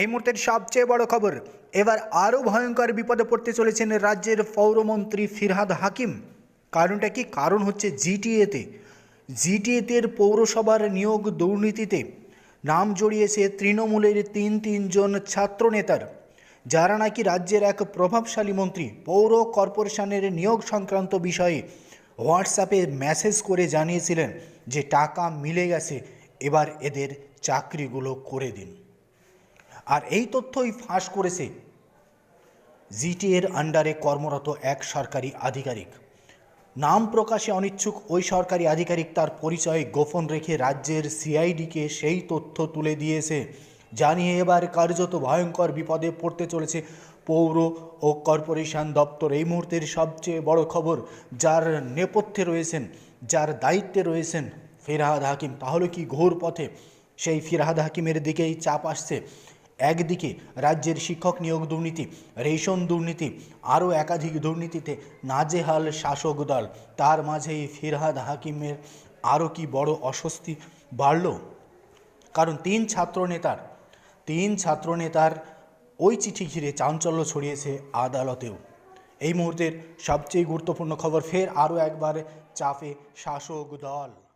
এই মুহূর্তের সবচেয়ে বড় খবর, এবার আরও ভয়ঙ্কর বিপদে পড়তে চলেছেন রাজ্যের পৌরমন্ত্রী ফিরহাদ হাকিম। কারণটা কি? কারণ হচ্ছে জিটিএতে। জিটিএতে পৌরসভার নিয়োগ দুর্নীতিতে নাম জড়িয়েছে তৃণমূলের তিন, তিনজন ছাত্রনেতার, যারা নাকি রাজ্যের এক প্রভাবশালী মন্ত্রী পৌর কর্পোরেশনের নিয়োগ সংক্রান্ত বিষয়ে হোয়াটসঅ্যাপে মেসেজ করে জানিয়েছিলেন যে টাকা মিলে গেছে, এবার এদের চাকরিগুলো করে দিন। আর এই তথ্যই ফাঁস করেছে। জিটিএর আন্ডারে কর্মরত এক সরকারি আধিকারিক। নাম প্রকাশে অনিচ্ছুক ওই সরকারি আধিকারিক তার পরিচয় গোপন রেখে রাজ্যের সিআইডিকে সেই তথ্য তুলে দিয়েছে জানিয়ে এবার কার্যত ভয়ঙ্কর বিপদে পড়তে চলেছে পৌর ও কর্পোরেশন দপ্তর। এই মুহূর্তের সবচেয়ে বড় খবর, যার নেপথ্যে রয়েছেন, যার দায়িত্বে রয়েছেন ফিরহাদ হাকিম। তাহলে কি ঘোর পথে সেই ফিরহাদ হাকিমের দিকেই চাপ আসছে? একদিকে রাজ্যের শিক্ষক নিয়োগ দুর্নীতি, রেশন দুর্নীতি, আরও একাধিক দুর্নীতিতে নাজেহাল শাসক দল। তার মাঝেই ফিরহাদ হাকিমের আরও কি বড় অস্বস্তি বাড়ল? কারণ তিন ছাত্রনেতার তিন ছাত্রনেতার ওই চিঠি ঘিরে চাঞ্চল্য ছড়িয়েছে আদালতেও। এই মুহূর্তের সবচেয়ে গুরুত্বপূর্ণ খবর ফের আরও একবার চাপে শাসক দল।